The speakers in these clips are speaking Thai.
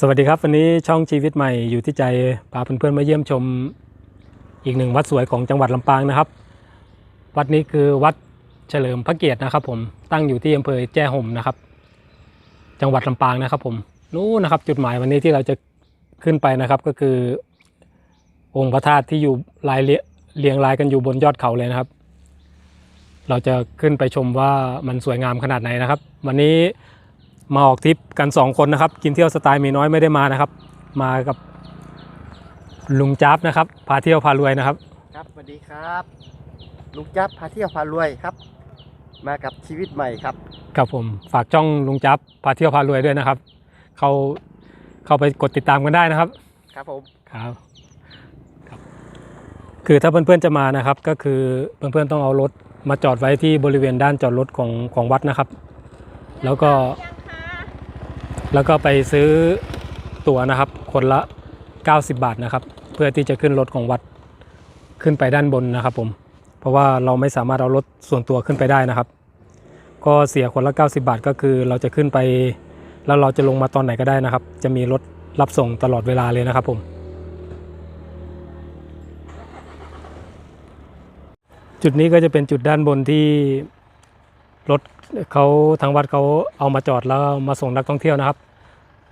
สวัสดีครับ วันนี้ช่องชีวิตใหม่อยู่ที่ใจพาเพื่อนๆมาเยี่ยมชมอีกหนึ่งวัดสวยของจังหวัดลำปางนะครับ วัดนี้คือวัดเฉลิมพระเกียรตินะครับ ผมตั้งอยู่ที่อำเภอแจ้ห่มนะครับ จังหวัดลำปางนะครับ ผมนู้นนะครับ จุดหมายวันนี้ที่เราจะขึ้นไปนะครับ ก็คือ องค์พระธาตุที่อยู่รายเรียเรียงรายกันอยู่บนยอดเขาเลยนะครับ เราจะขึ้นไปชมว่ามันสวยงามขนาดไหนนะครับ วันนี้ มาออกทริปกันสองคนนะครับ กินเที่ยวสไตล์มีน้อยไม่ได้มานะครับ มากับลุงจ๊าบนะครับ พาเที่ยวพารวยนะครับ ครับสวัสดีครับ ลุงจับพาเที่ยวพารวยครับ มากับชีวิตใหม่ครับกับผมฝากจ้องลุงจ๊าบพาเที่ยวพารวยด้วยนะครับเขาเข้าไปกดติดตามกันได้นะครับ ครับผมครับครับ คือถ้าเพื่อนๆจะมานะครับ ก็คือเพื่อนๆต้องเอารถมาจอดไว้ที่บริเวณด้านจอดรถของของวัดนะครับ แล้วก็ แล้วก็ไปซื้อตั๋วนะครับ คนละ 90 บาทนะครับ เพื่อที่จะขึ้นรถของวัดขึ้นไปด้านบนนะครับผม เพราะว่าเราไม่สามารถเอารถส่วนตัวขึ้นไปได้นะครับ ก็เสียคนละ 90 บาทก็คือเราจะขึ้นไป แล้วเราจะลงมาตอนไหนก็ได้นะครับ จะมีรถรับส่งตลอดเวลาเลยนะครับผมจุดนี้ก็จะเป็นจุดด้านบนที่ รถเขาทางวัดเขาเอามาจอดแล้วมาส่งนักท่องเที่ยวนะครับ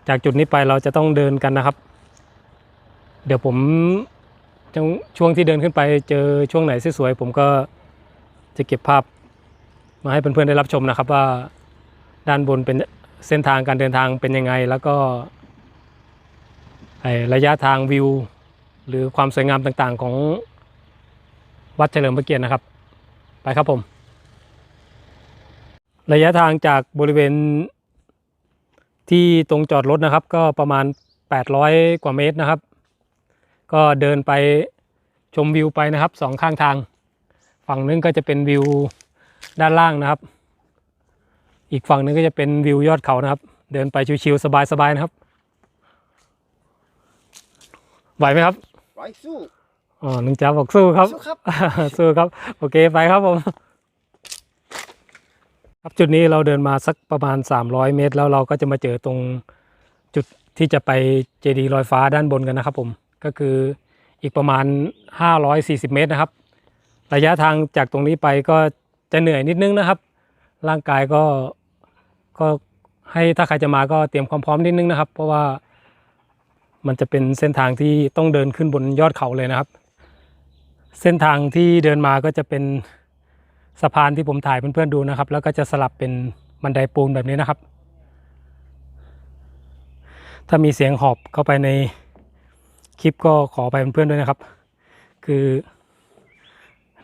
จากจุดนี้ไปเราจะต้องเดินกันนะครับ เดี๋ยวผมช่วงที่เดินขึ้นไป เจอช่วงไหนสวยๆผมก็จะเก็บภาพมาให้เพื่อนๆได้รับชมนะครับ ว่าด้านบนเป็นเส้นทางการเดินทางเป็นยังไง แล้วก็ระยะทางวิว หรือความสวยงามต่างๆของวัดเฉลิมพระเกียรตินะครับ ไปครับผม ระยะทางจากบริเวณที่ตรงจอดรถนะครับ ก็ประมาณ 800 กว่าเมตรนะครับ ก็เดินไปชมวิวไปนะครับสองข้างทาง ฝั่งนึงก็จะเป็นวิวด้านล่างนะครับ อีกฝั่งนึงก็จะเป็นวิวยอดเขานะครับ เดินไปชิวๆสบายๆนะครับไหวไหมครับไว้สู้อ๋อนึงจ้าบอกสู้ครับ สู้ครับ สู้ครับ โอเคไปครับผม ครับจุดนี้เราเดินมาสักประมาณ 300 เมตร แล้วเราก็จะมาเจอตรงจุดที่จะไปเจดีย์ลอยฟ้าด้านบนกันนะครับผมก็คืออีกประมาณ 540 เมตรนะครับ ระยะทางจากตรงนี้ไปก็จะเหนื่อยนิดนึงนะครับ ร่างกายก็ก็ให้ถ้าใครจะมาก็เตรียมความพร้อมนิดนึงนะครับ เพราะว่ามันจะเป็นเส้นทางที่ต้องเดินขึ้นบนยอดเขาเลยนะครับ เส้นทางที่เดินมาก็จะเป็น สะพานที่ผมถ่ายเพื่อนๆดูนะครับ แล้วก็จะสลับเป็นบันไดปูนแบบนี้นะครับ ถ้ามีเสียงหอบเข้าไปในคลิปก็ขอไปเพื่อนๆด้วยนะครับ คือ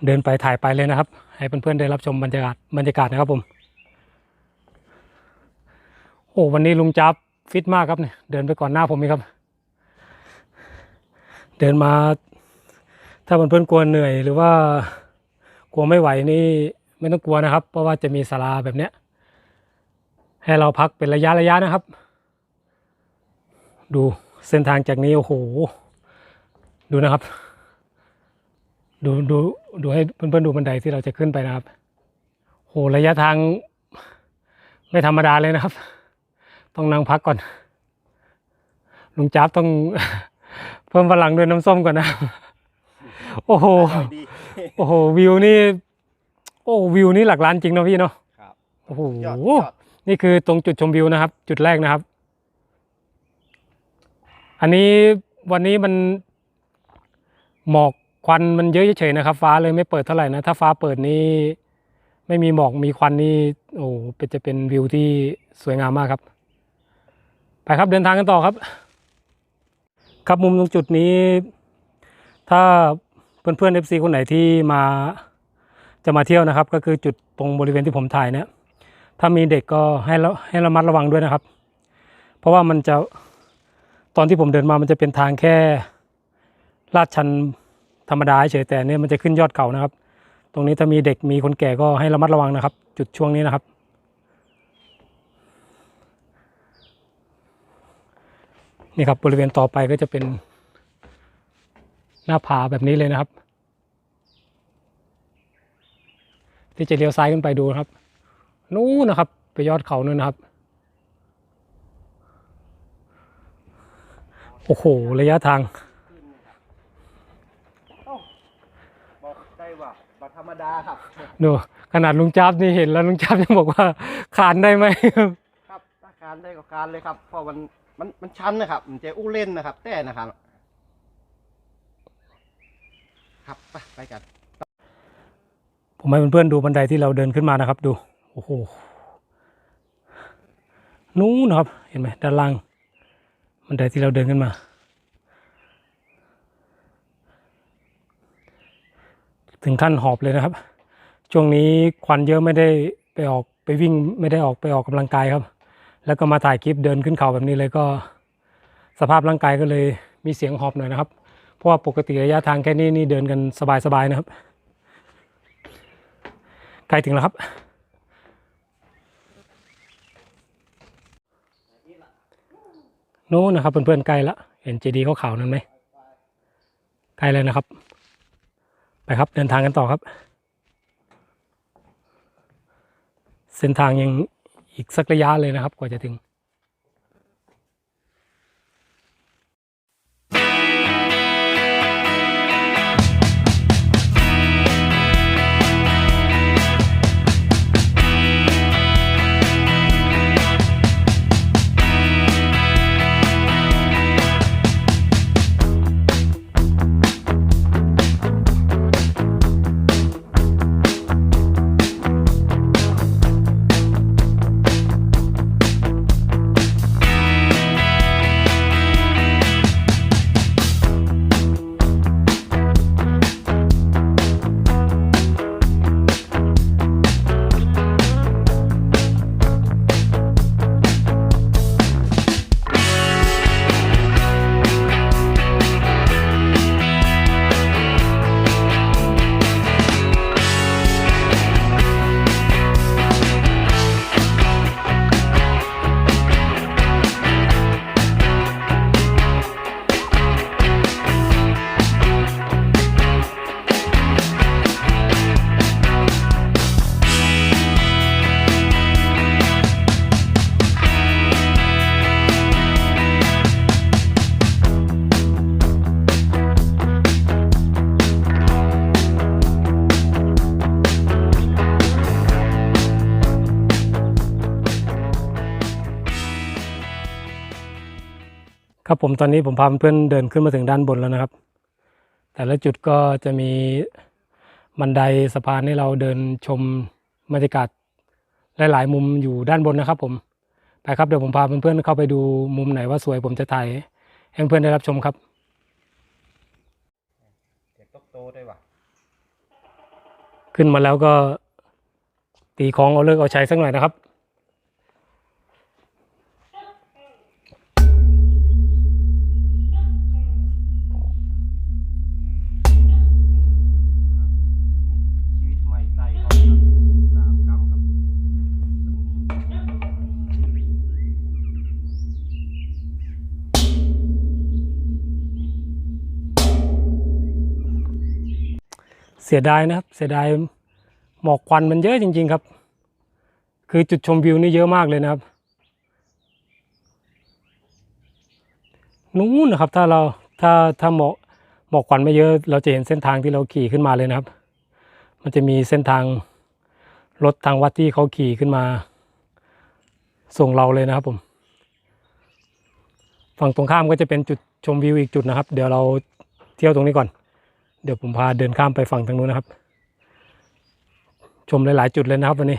เดินไปถ่ายไปเลยนะครับ ให้เพื่อนๆได้รับชมบรรยากาศบรรยากาศนะครับผม โอ้วันนี้ลุงจับฟิตมากครับเนี่ยเดินไปก่อนหน้าผมอีกครับ เดินมา ถ้าเพื่อนๆกลัวเหนื่อยหรือว่า กลัวไม่ไหวนี่ไม่ต้องกลัวนะครับ เพราะว่าจะมีศาลาแบบเนี้ย ให้เราพักเป็นระยะระยะนะครับ ดูเส้นทางจากนี้โอ้โห ดูนะครับ ดูดูดูให้เพื่อนๆดูบันไดที่เราจะขึ้นไปนะครับโหระยะทาง ไม่ธรรมดาเลยนะครับ ต้องนั่งพักก่อนลุงจ๊าบต้องเพิ่มพลังด้วยน้ำส้มก่อนนะ โอ้โหอร่อยดีโอ้โหวิวนี่ โอ้วิวนี่หลักล้านจริงเนอะพี่เนาะ ครับโอ้โห ยอดยอดนี่คือตรงจุดชมวิวนะครับ จุดแรกนะครับ อันนี้วันนี้มันหมอกควันมันเยอะเฉยๆนะครับ ฟ้าเลยไม่เปิดเท่าไหร่นะ ถ้าฟ้าเปิดนี่ไม่มีหมอกมีควันนี่โอ้โหเป็นจะเป็นวิวที่สวยงามมากครับ ไปครับเดินทางกันต่อครับ ครับมุมตรงจุดนี้ ถ้า เพื่อนเพื่อนเอฟซีคนไหนที่มาจะมาเที่ยวนะครับ ก็คือจุดตรงบริเวณที่ผมถ่ายเนี่ยถ้ามีเด็กก็ให้ระให้ระมัดระวังด้วยนะครับ เพราะว่ามันจะตอนที่ผมเดินมามันจะเป็นทางแค่ลาดชันธรรมดาเฉยแต่เนี่ยมันจะขึ้นยอดเขานะครับ ตรงนี้ถ้ามีเด็กมีคนแก่ก็ให้ระมัดระวังนะครับ จุดช่วงนี้นะครับ นี่ครับบริเวณต่อไปก็จะเป็น น้าผาแบบนี้เลยนะครับ ที่จะเลี้ยวซ้ายขึ้นไปดูนะครับ นู้นนะครับ ไปยอดเขานู่นนะครับ โอ้โห ระยะทางบอกได้ว่าบัธรรมดาครับดูขนาดลุงจับนี่เห็นแล้วลุงจับยังบอกว่าขานได้ไหมครับถ้าการได้ก็การเลยครับเพราะมันมันมันชันนะครับมันจะอู้เล่นนะครับ แต่นะครับ ครับไปไปกัน ผมให้เพื่อนๆดูบันไดที่เราเดินขึ้นมานะครับ ดูโอ้โหนู้นครับ เห็นไหมด้านล่างบันไดที่เราเดินขึ้นมา ถึงขั้นหอบเลยนะครับ ช่วงนี้ควันเยอะไม่ได้ไปออกไปวิ่งไม่ได้ออกไปออกกำลังกายครับ แล้วก็มาถ่ายคลิปเดินขึ้นเขาแบบนี้เลยก็ สภาพร่างกายก็เลยมีเสียงหอบหน่อยนะครับ เพราะว่าปกติระยะทางแค่นี้นี่เดินกันสบายๆนะครับใกล้ถึงแล้วครับนู้นนะครับเพื่อนๆใกล้ละเห็นเจดีย์ขาวๆนั่นไหมใกล้เลยนะครับ ไปครับเดินทางกันต่อครับ เส้นทางยังอีกสักระยะเลยนะครับ กว่าจะถึง ครับผมตอนนี้ผมพาเพื่อนๆเดินขึ้นมาถึงด้านบนแล้วนะครับ แต่ละจุดก็จะมีบันไดสะพานให้เราเดินชมบรรยากาศหลาย ๆ มุมอยู่ด้านบนนะครับ ผมไปครับเดี๋ยวผมพาเพื่อนๆเข้าไปดูมุมไหนว่าสวยผมจะถ่ายให้เพื่อนๆได้รับชมครับเด็กตกโตได้ว่ะขึ้นมาแล้วก็ตีของเอาเลิกเอาใช้สักหน่อยนะครับ สียดายนะครับ เสียดายหมอกควันมันเยอะจริง ๆ ครับ คือจุดชมวิวนี่เยอะมากเลยนะครับ นู้นนะครับ ถ้าเราถ้าถ้าหมอกหมอกควันไม่เยอะ เราจะเห็นเส้นทางที่เราขี่ขึ้นมาเลยนะครับ มันจะมีเส้นทางรถทางวัดที่เขาขี่ขึ้นมา ส่งเราเลยนะครับผม ฝั่งตรงข้ามก็จะเป็นจุดชมวิวอีกจุดนะครับ เดี๋ยวเราเที่ยวตรงนี้ก่อน เดี๋ยวผมพาเดินข้ามไปฝั่งทางนู้นนะครับ ชมหลาย ๆ จุดเลยนะครับวันนี้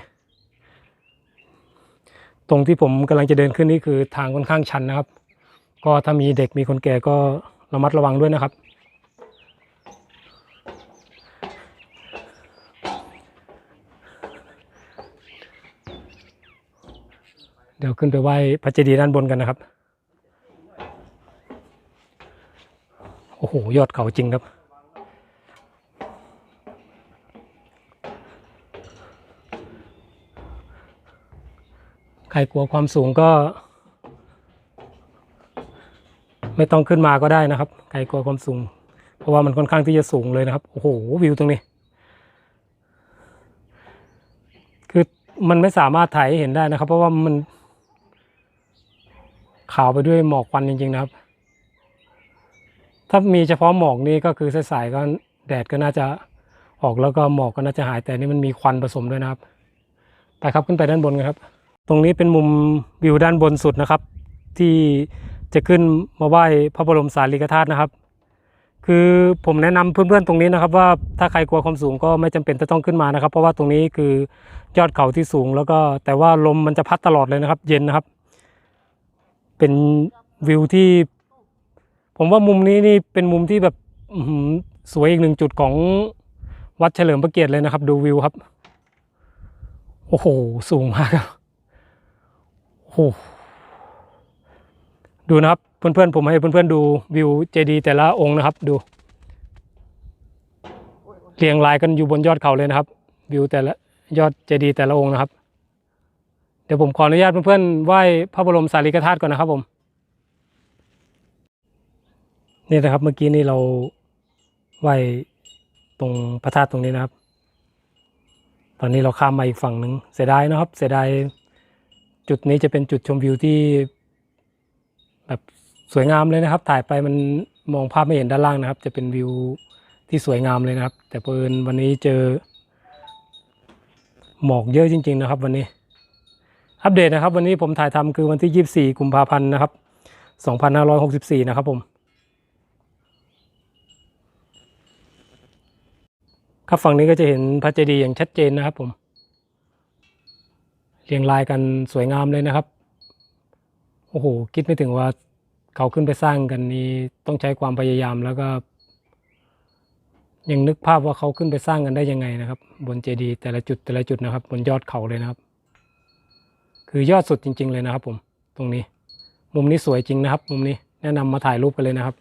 ตรงที่ผมกำลังจะเดินขึ้นนี่คือทางค่อนข้างชันนะครับ ก็ถ้ามีเด็กมีคนแก่ก็ระมัดระวังด้วยนะครับ เดี๋ยวขึ้นไปไหว้พระเจดีย์ด้านบนกันนะครับ โอ้โห ยอดเขาจริงครับ ใครกลัวความสูงก็ ไม่ต้องขึ้นมาก็ได้นะครับ ใครกลัวความสูง เพราะว่ามันค่อนข้างที่จะสูงเลยนะครับ โอ้โหวิวตรงนี้ คือมันไม่สามารถถ่ายเห็นได้นะครับ เพราะว่ามันขาวไปด้วยหมอกควันจริง ๆ นะครับ ถ้ามีเฉพาะหมอกนี่ก็คือสายๆก็แดดก็น่าจะออกแล้วก็หมอกก็น่าจะหายแต่นี่มันมีควันผสมด้วยนะครับ ไปครับขึ้นไปด้านบนกันครับ ตรงนี้เป็นมุมวิวด้านบนสุดนะครับ ที่จะขึ้นมาไหว้พระบรมสารีริกธาตุนะครับ คือผมแนะนำเพื่อนๆตรงนี้นะครับ ว่าถ้าใครกลัวความสูงก็ไม่จำเป็นจะต้องขึ้นมานะครับ เพราะว่าตรงนี้คือยอดเขาที่สูง แล้วก็แต่ว่าลมมันจะพัดตลอดเลยนะครับ เย็นนะครับ เป็นวิวที่ ผมว่ามุมนี้นี่เป็นมุมที่แบบสวยอีกหนึ่งจุดของวัดเฉลิมพระเกียรติเลยนะครับ ดูวิวครับ โอ้โห สูงมากครับ โอ้ดูนะครับเพื่อนๆผมให้เพื่อนๆดูวิวเจดีย์แต่ละองค์นะครับ ดูเรียงรายกันอยู่บนยอดเขาเลยนะครับ วิวแต่ละยอดเจดีย์แต่ละองค์นะครับ เดี๋ยวผมขออนุญาตเพื่อนๆไหว้พระบรมสารีริกธาตุก่อนนะครับผมนี่นะครับเมื่อกี้นี่เราไหว้ตรงพระธาตุตรงนี้นะครับ ตอนนี้เราข้ามมาอีกฝั่งหนึ่งเสียดายนะครับ เสียดาย จุดนี้จะเป็นจุดชมวิวที่ แบบสวยงามเลยนะครับ ถ่ายไปมันมองภาพไม่เห็นด้านล่างนะครับ จะเป็นวิวที่สวยงามเลยนะครับ แต่เพินวันนี้เจอ หมอกเยอะจริง ๆ นะครับ วันนี้ อัปเดตนะครับ วันนี้ผมถ่ายทำคือวันที่ 24 กุมภาพันธ์นะครับ2564 นะครับผมครับฝั่งนี้ก็จะเห็นพระเจดีย์อย่างชัดเจนนะครับผม เรียงรายกันสวยงามเลยนะครับ โอ้โห คิดไม่ถึงว่าเขาขึ้นไปสร้างกันนี้ต้องใช้ความพยายามแล้วก็ ยังนึกภาพว่าเขาขึ้นไปสร้างกันได้ยังไงนะครับ บนเจดีย์แต่ละจุดแต่ละจุดนะครับ บนยอดเขาเลยนะครับ คือยอดสุดจริง ๆ เลยนะครับ ผม ตรงนี้ มุมนี้สวยจริงนะครับ มุมนี้แนะนำมาถ่ายรูปกันเลยนะครับ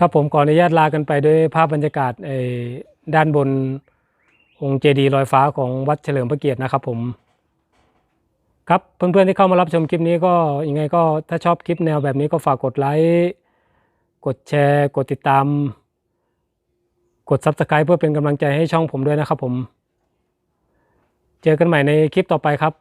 ครับผมขออนุญาตลากันไปด้วยภาพบรรยากาศด้านบนองค์เจดีย์ลอยฟ้าของวัดเฉลิมพระเกียรตินะครับผมครับเพื่อนๆที่เข้ามารับชมคลิปนี้ก็ยังไงก็ถ้าชอบคลิปแนวแบบนี้ก็ฝากกดไลค์กดแชร์ กดติดตาม กด Subscribe เพื่อเป็นกำลังใจให้ช่องผมด้วยนะครับผม เจอกันใหม่ในคลิปต่อไปครับ